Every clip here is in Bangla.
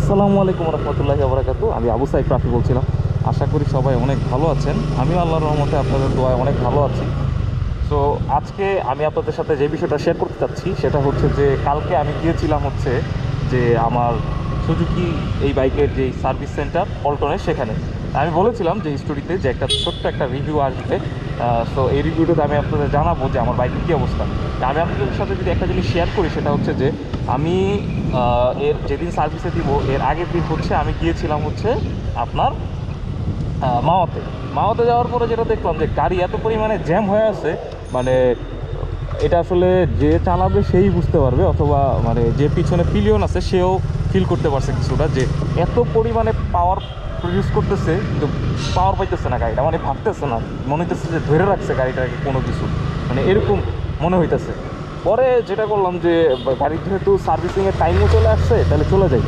আসসালামু আলাইকুম রহমতুল্লাহি আবরাকাতু আমি আবু সাইফ রাফি বলছিলাম। আশা করি সবাই অনেক ভালো আছেন। আমিও আল্লাহর রহমতে আপনাদের দোয়ায় অনেক ভালো আছি। সো আজকে আমি আপনাদের সাথে যে বিষয়টা শেয়ার করতে চাচ্ছি, সেটা হচ্ছে যে কালকে আমি গিয়েছিলাম হচ্ছে যে আমার সুজুকি এই বাইকের যে সার্ভিস সেন্টার পল্টনে সেখানে। আমি বলেছিলাম যে স্টোরিতে যে একটা ছোট্ট একটা রিভিউ আসবে। সো এই রিভিউটাতে আমি আপনাদের জানাব যে আমার বাইকের কী অবস্থা। আমি আপনাদের সাথে যদি একটা জিনিস শেয়ার করি, সেটা হচ্ছে যে আমি এর যেদিন সার্ভিসে দিব, এর আগের দিন হচ্ছে আমি গিয়েছিলাম হচ্ছে আপনার মাওয়াতে। মাওয়াতে যাওয়ার পরে যেটা দেখলাম যে গাড়ি এত পরিমাণে জ্যাম হয়ে আছে মানে এটা আসলে যে চালাবে সেই বুঝতে পারবে, অথবা মানে যে পিছনে পিলিয়ন আছে, সেও ফিল করতে পারছে কিছুটা যে এত পরিমাণে পাওয়ার প্রডিউস করতেছে, কিন্তু পাওয়ার পাইতেছে না গাড়িটা। মানে ভাবতেছে না, মনে হইতেছে যে ধরে রাখছে গাড়িটাকে কোনো কিছু। মানে এরকম মনে হইতেছে। পরে যেটা করলাম যে গাড়ি যেহেতু সার্ভিসিংয়ের টাইমও চলে আসছে, তাহলে চলে যাই।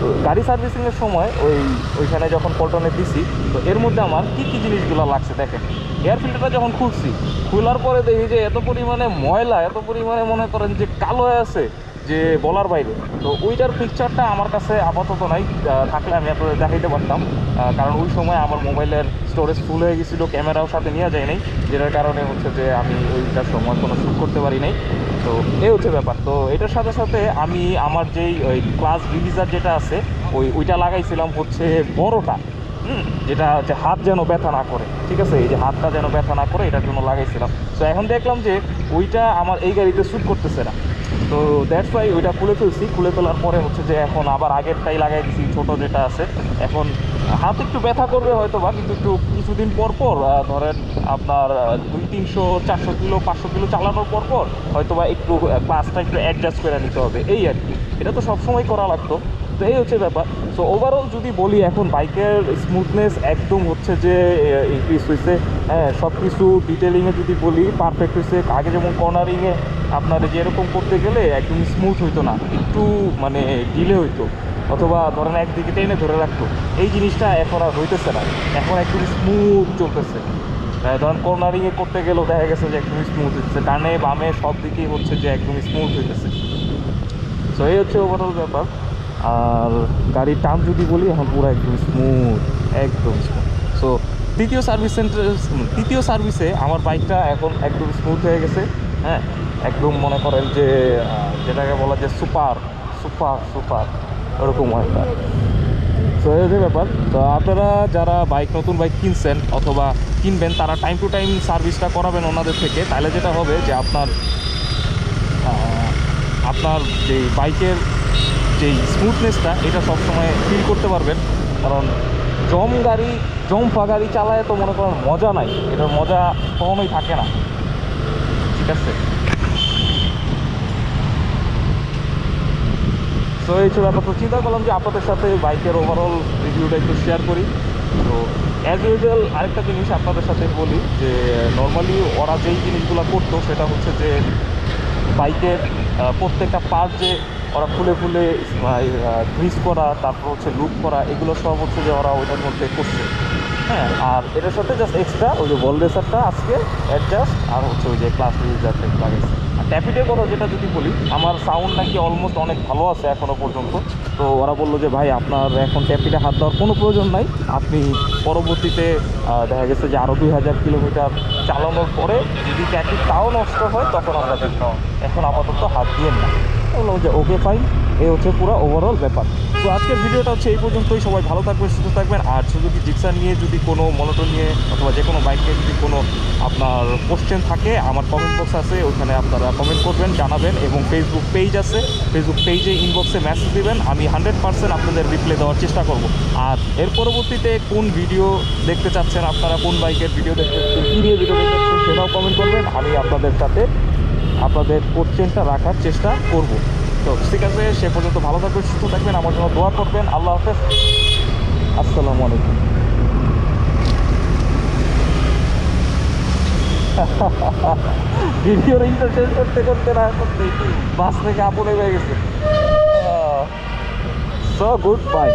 তো গাড়ি সার্ভিসিংয়ের সময় ওই, ওইখানে যখন পল্টনে দিছি, তো এর মধ্যে আমার কী কী জিনিসগুলো লাগছে দেখেন। এয়ার ফিল্টারটা যখন খুলছি, খোলার পরে দেখি যে এত পরিমাণে ময়লা, এত পরিমাণে মনে করেন যে কালো আছে। যে বলার বাইরে। তো ওইটার পিকচারটা আমার কাছে আপাতত নাই থাকলে আমি আপনাদের দেখাইতে পারতাম। কারণ ওই সময় আমার মোবাইলের স্টোরেজ ফুল হয়ে গেছিল ক্যামেরাও সাথে নিয়ে যায় নাই যেটার কারণে হচ্ছে যে আমি ওইটার সময় কোনো শ্যুট করতে পারি নাই। তো এই হচ্ছে ব্যাপার। তো এটার সাথে সাথে আমি আমার যেই ওই ক্লাস রিলিজার যেটা আছে ওই ওইটা লাগাইছিলাম হচ্ছে বড়টা হুম, যেটা হচ্ছে হাত যেন ব্যথা না করে ঠিক আছে? এই যে হাতটা যেন ব্যথা না করে এটার জন্য লাগাইছিলাম। তো এখন দেখলাম যে ওইটা আমার এই গাড়িতে শ্যুট করতেছে না। তো দ্যাটস ওয়াই ওইটা খুলে তুলছি খুলে তোলার পরে হচ্ছে যে এখন আবার আগেরটাই লাগাই দিছি, ছোটো যেটা আছে। এখন হাত একটু ব্যথা করবে হয়তো বা কিন্তু একটু কিছুদিন পর পর ধরেন আপনার দুই তিনশো, চারশো কিলো, পাঁচশো কিলো চালানোর পর পর হয়তো বা একটু ক্লাসটা একটু অ্যাডজাস্ট করে নিতে হবে। এই আর কি। এটা তো সবসময় করা লাগতো। তো এই হচ্ছে ব্যাপার। সো ওভারঅল যদি বলি এখন বাইকের স্মুথনেস একদম হচ্ছে যে ইনক্রিজ হয়েছে। হ্যাঁ সব কিছু ডিটেলিংয়ে যদি বলি পারফেক্ট হয়েছে। আগে যেমন কর্নারিংয়ে আপনার যেরকম করতে গেলে একদম স্মুথ হইতো না। একটু মানে ডিলে হইতো। অথবা ধরেন একদিকে টেনে ধরে রাখতো। এই জিনিসটা এখন আর হইতেছে না। এখন একদম স্মুথ চলতেছে। ধরেন কর্নারিংয়ে করতে গেলেও দেখা গেছে যে একদম স্মুথ হইতেছে। ডানে বামে সব দিকেই হচ্ছে যে একদম স্মুথ হইতেছে। সো এই হচ্ছে ওভারঅল ব্যাপার। আর গাড়ির টার্ম যদি বলি, এখন পুরো একদম স্মুথ একদম স্মুথ সো তৃতীয় সার্ভিস সেন্টার তৃতীয় সার্ভিসে আমার বাইকটা এখন একদম স্মুথ হয়ে গেছে হ্যাঁ? একদম মনে করেন যে যেটাকে বলা যে সুপার সুপার সুপার ওরকম একটা। তো এই হচ্ছে ব্যাপার। তো আপনারা যারা বাইক নতুন বাইক কিনছেন অথবা কিনবেন, তারা টাইম টু টাইম সার্ভিসটা করাবেন ওনাদের থেকে। তাহলে যেটা হবে যে আপনার আপনার যে বাইকের যে স্মুথনেসটা এটা সবসময় ফিল করতে পারবেন। কারণ জম গাড়ি জম্পা গাড়ি চালায় তো মনে করেন মজা নাই। এটার মজা কখনোই থাকে না। ঠিক আছে? তো এই ছিল ব্যাপার তো চিন্তা করলাম যে আপনাদের সাথে বাইকের ওভারঅল রিভিউটা একটু শেয়ার করি। তো অ্যাজ ইউজুয়াল আরেকটা জিনিস আপনাদের সাথে বলি যে নর্মালি ওরা যেই জিনিসগুলো করতো, সেটা হচ্ছে যে বাইকের প্রত্যেকটা পার্ট যে ওরা ফুলে খুলে গ্রিস করা, তারপর হচ্ছে লুক করা, এগুলো সব হচ্ছে যে ওরা ওইটার মধ্যে করছে। হ্যাঁ আর এটার সাথে জাস্ট এক্সট্রা ওই যে বল রেসারটা আজকে অ্যাডজাস্ট আর হচ্ছে ওই যে ক্লাস রিজারটা লাগাইছে আর ট্যাপিটের কথা যেটা যদি বলি, আমার সাউন্ড নাকি অলমোস্ট অনেক ভালো আছে এখনও পর্যন্ত। তো ওরা বলল যে, ভাই, আপনার এখন ট্যাপিটে হাত দেওয়ার কোনো প্রয়োজন নাই। আপনি পরবর্তীতে দেখা গেছে যে আরও দুই হাজার কিলোমিটার চালানোর পরে যদি ট্যাপিট তাও নষ্ট হয়, তখন আমরা দেখতাম এখন আপাতত হাত দিয়ে না। বললাম যে ওকে ফাইন এই হচ্ছে পুরো ওভারঅল ব্যাপার। তো আজকের ভিডিওটা হচ্ছে এই পর্যন্তই। সবাই ভালো থাকবেন, সুস্থ থাকবেন। আর সুযোগী জিক্সার নিয়ে যদি কোনো মনোটন নিয়ে অথবা যে কোনো বাইক নিয়ে যদি কোনো আপনার কোশ্চেন থাকে, আমার কমেন্ট বক্স আছে, ওখানে আপনারা কমেন্ট করবেন, জানাবেন এবং ফেসবুক পেজ আছে। ফেসবুক পেজে ইনবক্সে মেসেজ দেবেন। আমি হান্ড্রেড পার্সেন্ট আপনাদের রিপ্লাই দেওয়ার চেষ্টা করব। আর এর পরবর্তীতে কোন ভিডিও দেখতে চাচ্ছেন, আপনারা কোন বাইকের ভিডিও দেখতে নিয়ে ভিডিও দেখতে সেটাও কমেন্ট করবেন। আমি আপনাদের সাথে আপনাদের কোশ্চেনটা রাখার চেষ্টা করব। তো ঠিক আছে, সে পর্যন্ত ভালো থাকবেন, সুস্থ থাকবেন, আমার জন্য দোয়া করবেন। আল্লাহ হাফেজ। আসসালামু আলাইকুম। ভিডিওর ইন্টারটেন করতে করতে না, করতে বাস থেকে আপনে হয়ে গেছে। So good bye